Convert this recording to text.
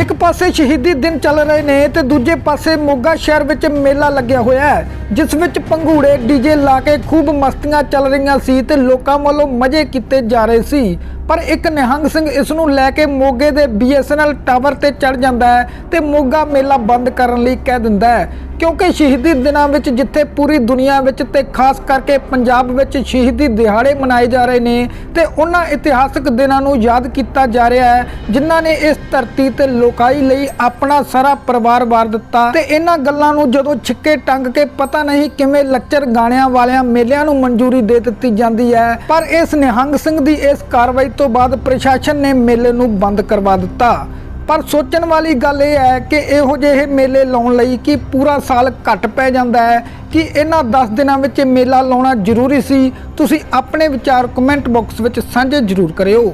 ਇੱਕ ਪਾਸੇ ਸ਼ਹੀਦੀ ਦਿਨ ਚੱਲ ਰਹੇ ਨੇ ਤੇ ਦੂਜੇ ਪਾਸੇ ਮੋਗਾ ਸ਼ਹਿਰ ਵਿੱਚ ਮੇਲਾ ਲੱਗਿਆ ਹੋਇਆ ਹੈ, ਜਿਸ ਵਿੱਚ ਪੰਘੂੜੇ, ਡੀਜੇ ਲਾ ਕੇ ਖੂਬ ਮਸਤੀਆਂ ਚੱਲ ਰਹੀਆਂ ਸੀ ਤੇ ਲੋਕਾਂ ਵੱਲੋਂ ਮਜ਼ੇ ਕੀਤੇ ਜਾ ਰਹੇ ਸੀ। ਪਰ ਇੱਕ ਨਿਹੰਗ ਸਿੰਘ ਇਸ ਨੂੰ ਲੈ ਕੇ ਮੋਗੇ ਦੇ BSNL ਟਾਵਰ ਤੇ ਚੜ ਜਾਂਦਾ ਹੈ ਤੇ ਮੋਗਾ ਮੇਲਾ ਬੰਦ ਕਰਨ ਲਈ ਕਹਿ ਦਿੰਦਾ ਹੈ। ਕਿਉਂਕਿ ਸ਼ਹੀਦੀ ਦਿਨਾਂ ਵਿੱਚ ਜਿੱਥੇ ਪੂਰੀ ਦੁਨੀਆ ਵਿੱਚ ਤੇ ਖਾਸ ਕਰਕੇ ਪੰਜਾਬ ਵਿੱਚ ਸ਼ਹੀਦੀ ਦਿਹਾੜੇ ਮਨਾਏ ਜਾ ਰਹੇ ਨੇ ਤੇ ਉਹਨਾਂ ਇਤਿਹਾਸਕ ਦਿਨਾਂ ਨੂੰ ਯਾਦ ਕੀਤਾ ਜਾ ਰਿਹਾ ਹੈ, ਜਿਨ੍ਹਾਂ ਨੇ ਇਸ ਧਰਤੀ ਤੇ ਲੋਕਾਈ ਲਈ ਆਪਣਾ ਸਾਰਾ ਪਰਿਵਾਰ ਵਾਰ ਦਿੱਤਾ। ਤੇ ਇਹਨਾਂ ਗੱਲਾਂ ਨੂੰ ਜਦੋਂ ਛਿੱਕੇ ਟੰਗ ਕੇ ਪਤਾ ਨਹੀਂ ਕਿਵੇਂ ਲੱਚਰ ਗਾਣਿਆਂ ਵਾਲਿਆਂ ਮੇਲਿਆਂ ਨੂੰ ਮਨਜ਼ੂਰੀ ਦੇ ਦਿੱਤੀ ਜਾਂਦੀ ਹੈ, ਪਰ ਇਸ ਨਿਹੰਗ ਸਿੰਘ ਦੀ ਇਸ ਕਾਰਵਾਈ ਤੋਂ ਬਾਅਦ ਪ੍ਰਸ਼ਾਸਨ ਨੇ ਮੇਲੇ ਨੂੰ ਬੰਦ ਕਰਵਾ ਦਿੱਤਾ। ਪਰ ਸੋਚਣ ਵਾਲੀ ਗੱਲ ਇਹ ਹੈ ਕਿ ਇਹੋ ਜਿਹੇ ਮੇਲੇ ਲਾਉਣ ਲਈ ਕਿ ਪੂਰਾ ਸਾਲ ਘੱਟ ਪੈ ਜਾਂਦਾ ਹੈ? ਕਿ ਇਹਨਾਂ 10 ਦਿਨਾਂ ਵਿੱਚ ਮੇਲਾ ਲਾਉਣਾ ਜ਼ਰੂਰੀ ਸੀ? ਤੁਸੀਂ ਆਪਣੇ ਵਿਚਾਰ ਕਮੈਂਟ ਬਾਕਸ ਵਿੱਚ ਸਾਂਝੇ ਜ਼ਰੂਰ ਕਰਿਓ।